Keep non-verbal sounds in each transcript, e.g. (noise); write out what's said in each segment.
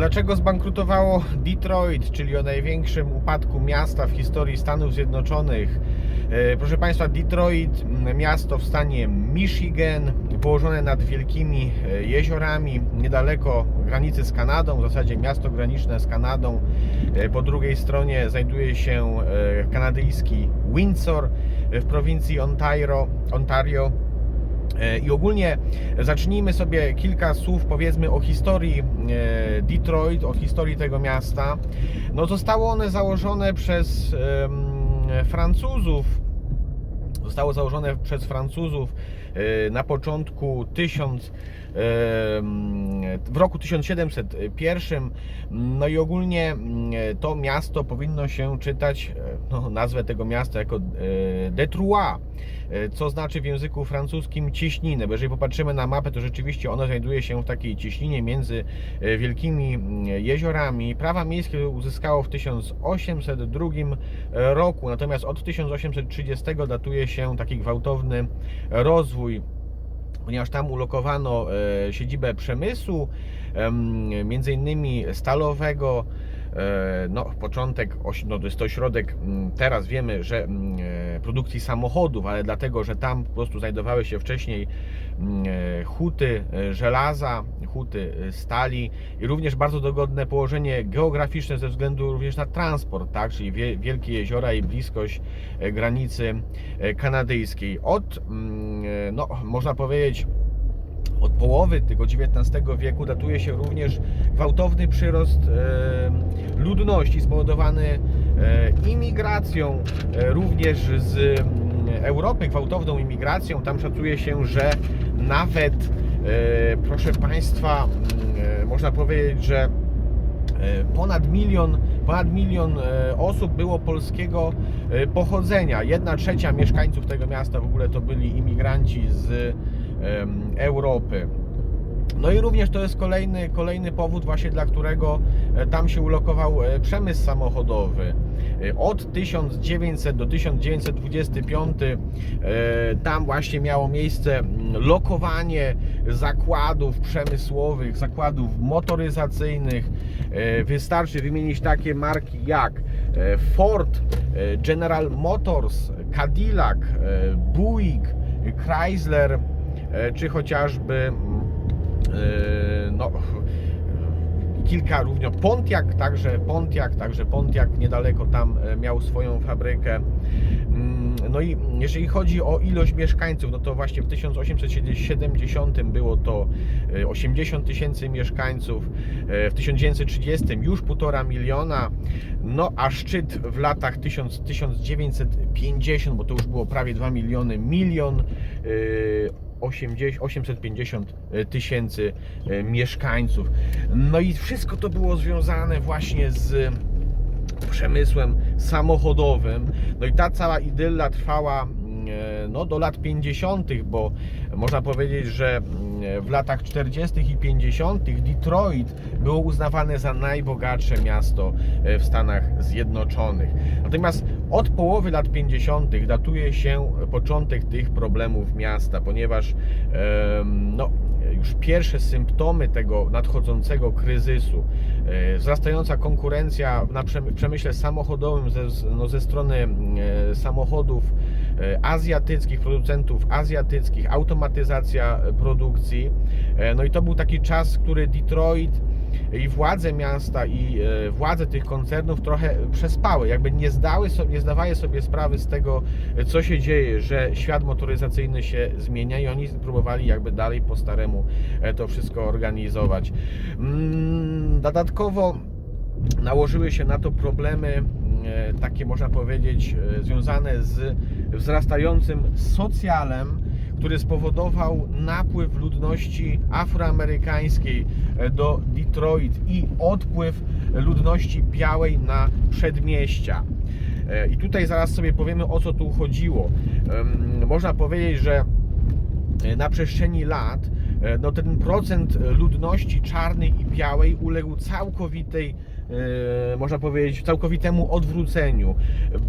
Dlaczego zbankrutowało Detroit, czyli o największym upadku miasta w historii Stanów Zjednoczonych? E, Proszę Państwa, Detroit, miasto w stanie Michigan, położone nad wielkimi e, jeziorami, niedaleko granicy z Kanadą, w zasadzie miasto graniczne z Kanadą. E, Po drugiej stronie znajduje się kanadyjski Windsor w prowincji Ontario. Ontario. E, I ogólnie zacznijmy sobie kilka słów, powiedzmy, o historii e, Detroit, o historii tego miasta. No, zostało one założone przez Francuzów. Zostało założone przez Francuzów e, na początku 1000, em, w roku 1701. No i ogólnie mm, to miasto powinno się czytać, no, nazwę tego miasta jako e, Detroit, e, co znaczy w języku francuskim cieśninę. Bo jeżeli popatrzymy na mapę, to rzeczywiście ono znajduje się w takiej cieśninie między e, wielkimi mm, jeziorami. Prawa miejskie uzyskało w 1802 roku, natomiast od 1830 datuje się taki gwałtowny rozwój ponieważ tam ulokowano e, siedzibę przemysłu, em, między innymi stalowego. E, no, początek, no, to jest mm, teraz wiemy, że e, produkcji samochodów, ale dlatego, że tam po prostu znajdowały się wcześniej e, huty żelaza, huty stali i również bardzo dogodne położenie geograficzne ze względu również na transport, tak, czyli wie, wielkie jeziora i bliskość granicy kanadyjskiej. Od, no, można powiedzieć, od połowy tego XIX wieku datuje się również gwałtowny przyrost e, ludności spowodowany e, imigracją e, również z mm, Europy, gwałtowną imigracją. Tam szacuje się, że nawet, proszę Państwa, mm, można powiedzieć, że ponad milion, ponad milion osób było polskiego pochodzenia. Jedna trzecia mieszkańców tego miasta w ogóle to byli imigranci z Europy. No i również to jest kolejny, kolejny powód właśnie dla którego e, tam się ulokował e, przemysł samochodowy. E, Od 1900 do 1925 e, tam właśnie miało miejsce lokowanie zakładów przemysłowych, zakładów motoryzacyjnych. Wystarczy wymienić takie marki jak Ford, General Motors, Cadillac, Buick, Chrysler, czy chociażby mm, Yy, no, kilka również Pontiac, także Pontiac, także Pontiac niedaleko tam e, miał swoją fabrykę. Mm, No i jeżeli chodzi o ilość mieszkańców, no to właśnie w 1870 było to e, 80 tysięcy mieszkańców, e, w 1930 już 1,5 miliona, no a szczyt w latach 1000, 1950, bo to już było prawie 2 miliony, milion e, 80, 850 tysięcy e, mieszkańców. No i wszystko to było związane właśnie z przemysłem samochodowym. No i ta cała idylla trwała e, no, do lat 50., bo można powiedzieć, że mm, w latach 40. i 50. Detroit było uznawane za najbogatsze miasto e, w Stanach Zjednoczonych. Natomiast od połowy lat 50. datuje się początek tych problemów miasta, ponieważ no, już pierwsze symptomy tego nadchodzącego kryzysu, e, wzrastająca konkurencja na przemyśle samochodowym ze, no, ze strony e, samochodów e, azjatyckich, producentów azjatyckich, automatyzacja produkcji. No i to był taki czas, który Detroit i władze miasta i e, władze tych koncernów trochę przespały, jakby nie zdały nie zdawały sobie sprawy z tego, e, co się dzieje, że świat motoryzacyjny się zmienia i oni próbowali jakby dalej po staremu e, to wszystko organizować. Mm, Dodatkowo nałożyły się na to problemy takie można powiedzieć związane z wzrastającym socjalem, który spowodował napływ ludności afroamerykańskiej e, do Detroit i odpływ ludności białej na przedmieścia. E, I tutaj zaraz sobie powiemy o co tu chodziło. Można powiedzieć, że e, na przestrzeni lat no ten procent ludności czarnej i białej uległ całkowitej można powiedzieć, całkowitemu odwróceniu,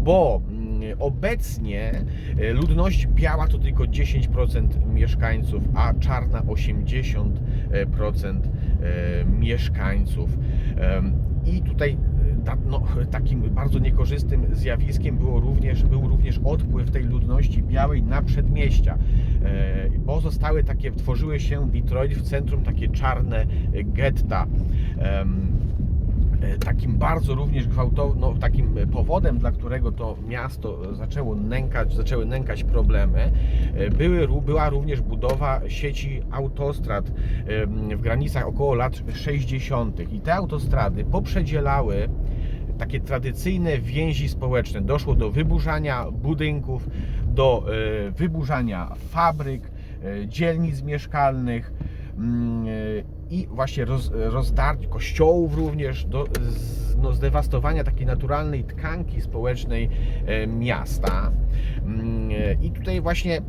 bo mm, obecnie e, ludność biała to tylko 10% mieszkańców, a czarna 80% e, mieszkańców. I tutaj ta, no, (laughs) takim bardzo niekorzystnym zjawiskiem było również, był również odpływ tej ludności białej na przedmieścia, bo zostały takie, tworzyły się Detroit w centrum takie czarne getta. E, Takim bardzo również gwałtownym, no, takim powodem, dla którego to miasto zaczęło nękać, zaczęły nękać problemy, e, były, była również budowa sieci autostrad w granicach około lat 60. I te autostrady poprzedzielały takie tradycyjne więzi społeczne. Doszło do wyburzania budynków, do e, wyburzania fabryk, e, dzielnic mieszkalnych mm, e, i właśnie roz, rozdarć kościołów również, do no, zdewastowania takiej naturalnej tkanki społecznej e, miasta. Mm, e, I tutaj właśnie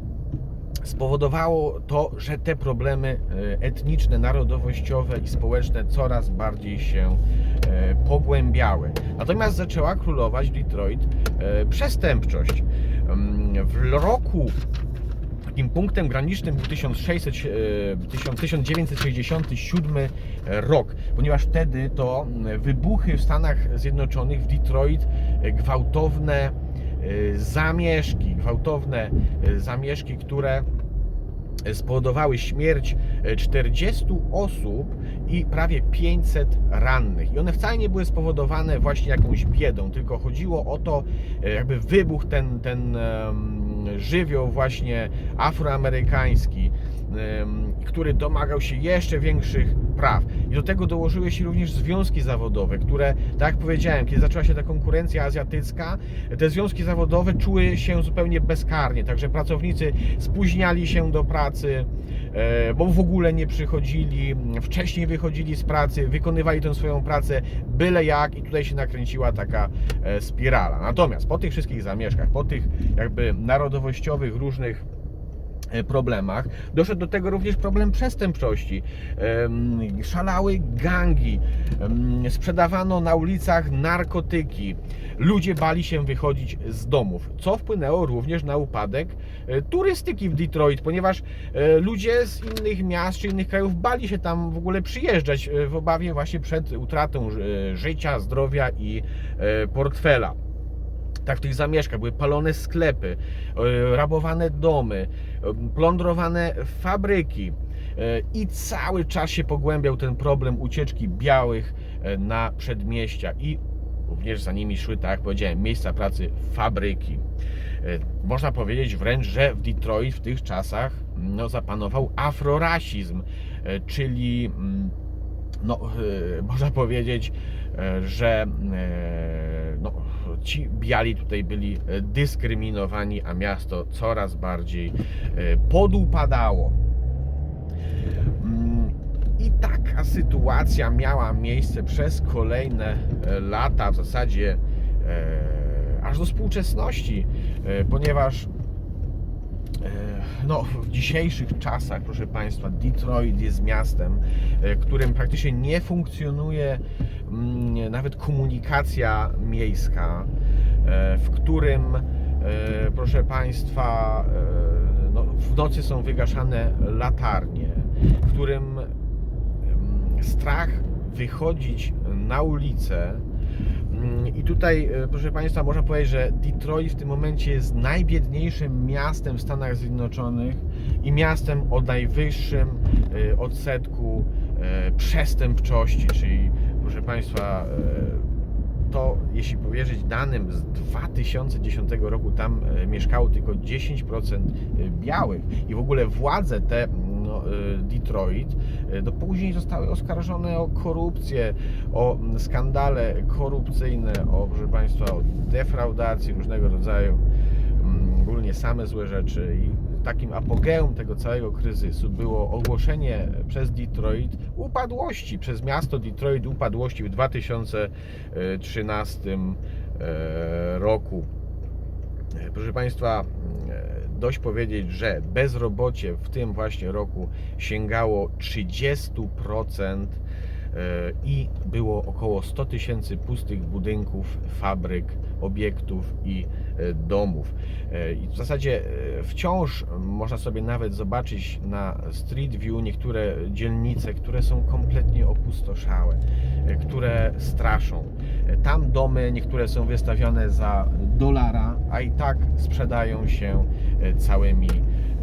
spowodowało to, że te problemy e, etniczne, narodowościowe i społeczne coraz bardziej się pogłębiały. Natomiast zaczęła królować Detroit przestępczość. Mm, W roku takim punktem granicznym był 1600, e, 1000 1967 rok, ponieważ wtedy to wybuchy w Stanach Zjednoczonych, w Detroit, e, gwałtowne e, zamieszki, gwałtowne e, zamieszki, które spowodowały śmierć e, 40 osób i prawie 500 rannych. I one wcale nie były spowodowane właśnie jakąś biedą, tylko chodziło o to, jakby wybuch ten, ten żywioł właśnie afroamerykański, który domagał się jeszcze większych praw. I do tego dołożyły się również związki zawodowe, które, tak jak powiedziałem, kiedy zaczęła się ta konkurencja azjatycka, te związki zawodowe czuły się zupełnie bezkarnie, także pracownicy spóźniali się do pracy, e, bo w ogóle nie przychodzili, wcześniej wychodzili z pracy, wykonywali tę swoją pracę byle jak i tutaj się nakręciła taka e, spirala. Natomiast po tych wszystkich zamieszkach, po tych jakby narodowościowych różnych problemach. Doszedł do tego również problem przestępczości. Szalały gangi, sprzedawano na ulicach narkotyki. Ludzie bali się wychodzić z domów, co wpłynęło również na upadek e, turystyki w Detroit, ponieważ e, ludzie z innych miast czy innych krajów bali się tam w ogóle przyjeżdżać e, w obawie właśnie przed utratą e, życia, zdrowia i e, portfela tak tych zamieszkach były palone sklepy, e, rabowane domy, e, plądrowane fabryki e, i cały czas się pogłębiał ten problem ucieczki białych na przedmieścia i również za nimi szły, tak jak powiedziałem, miejsca pracy, fabryki. Można powiedzieć wręcz, że w Detroit w tych czasach no, zapanował afrorasizm, czyli mm, no, (laughs) można powiedzieć, że no, ci biali tutaj byli e, dyskryminowani, a miasto coraz bardziej e, podupadało. Mm, I taka sytuacja miała miejsce przez kolejne e, lata, w zasadzie aż do współczesności, ponieważ no, w dzisiejszych czasach, proszę Państwa, Detroit jest miastem, którym praktycznie nie funkcjonuje nawet komunikacja miejska, e, w którym, e, proszę Państwa, e, no, w nocy są wygaszane latarnie, w którym em, strach wychodzić na ulicę. Mm, I tutaj, proszę Państwa, można powiedzieć, że Detroit w tym momencie jest najbiedniejszym miastem w Stanach Zjednoczonych i miastem o najwyższym odsetku przestępczości, czyli, proszę Państwa, e, to jeśli powierzyć danym z 2010 roku, tam e, mieszkało tylko 10% białych i w ogóle władze te no, e, Detroit e, do później zostały oskarżone o korupcję, o mm, skandale korupcyjne, o proszę Państwa, o defraudację różnego rodzaju, mm, ogólnie same złe rzeczy takim apogeum tego całego kryzysu było ogłoszenie przez Detroit upadłości, przez miasto Detroit upadłości w 2013 e, roku. E, Proszę Państwa, e, dość powiedzieć, że bezrobocie w tym właśnie roku sięgało 30%. i było około 100 tysięcy pustych budynków, fabryk, obiektów i domów. E, I w zasadzie e, wciąż można sobie nawet zobaczyć na Street View niektóre dzielnice, które są kompletnie opustoszałe, e, które straszą. E, Tam domy niektóre są wystawione za dolara, a i tak sprzedają się e, całymi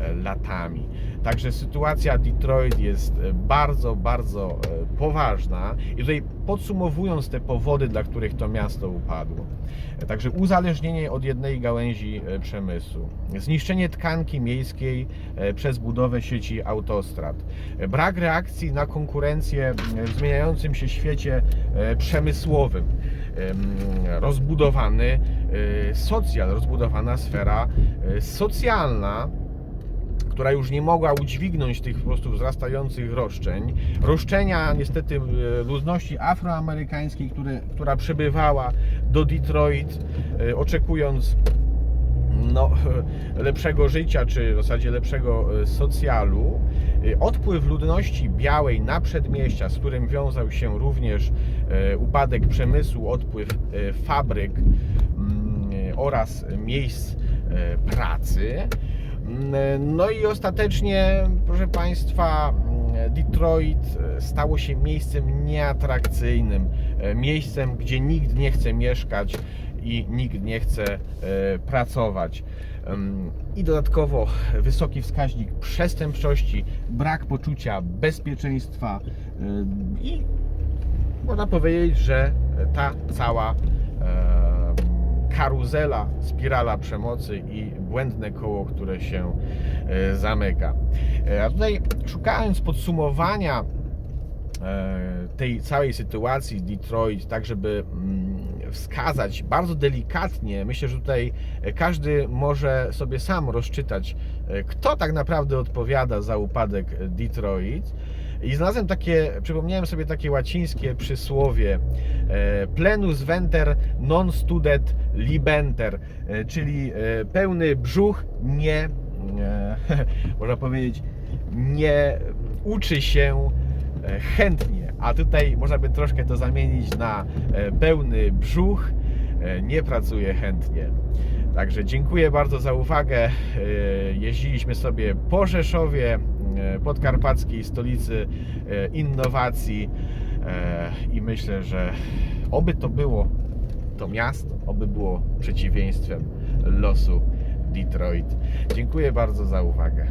e, latami. Także sytuacja Detroit jest e, bardzo, bardzo e, poważna. I tutaj podsumowując te powody, dla których to miasto upadło. E, Także uzależnienie od jednej gałęzi przemysłu, zniszczenie tkanki miejskiej przez budowę sieci autostrad, brak reakcji na konkurencję w zmieniającym się świecie przemysłowym, em, rozbudowany socjal, rozbudowana sfera socjalna, która już nie mogła udźwignąć tych po prostu wzrastających roszczeń. Roszczenia niestety e, ludności afroamerykańskiej, które, która przybywała do Detroit, e, oczekując no, (laughs) lepszego życia, czy w zasadzie lepszego e, socjalu. Odpływ ludności białej na przedmieścia, z którym wiązał się również upadek przemysłu, odpływ fabryk mm, oraz miejsc pracy. Mm, No i ostatecznie, proszę Państwa, mm, Detroit e, stało się miejscem nieatrakcyjnym, e, miejscem, gdzie nikt nie chce mieszkać i nikt nie chce e, pracować. I dodatkowo wysoki wskaźnik przestępczości, brak poczucia bezpieczeństwa i można powiedzieć, że ta cała karuzela, spirala przemocy i błędne koło, które się e, zamyka. E, A tutaj szukając podsumowania e, tej całej sytuacji Detroit, tak żeby mm, wskazać bardzo delikatnie, myślę, że tutaj każdy może sobie sam rozczytać, kto tak naprawdę odpowiada za upadek Detroit. I znalazłem takie, przypomniałem sobie takie łacińskie przysłowie e, plenus venter non studet libenter, e, czyli e, pełny brzuch nie, e, (laughs) można powiedzieć, nie uczy się chętnie, a tutaj można by troszkę to zamienić na pełny brzuch, nie pracuje chętnie. Także dziękuję bardzo za uwagę. Jeździliśmy sobie po Rzeszowie, podkarpackiej stolicy e, innowacji e, i myślę, że oby to było to miasto, oby było przeciwieństwem losu Detroit. Dziękuję bardzo za uwagę.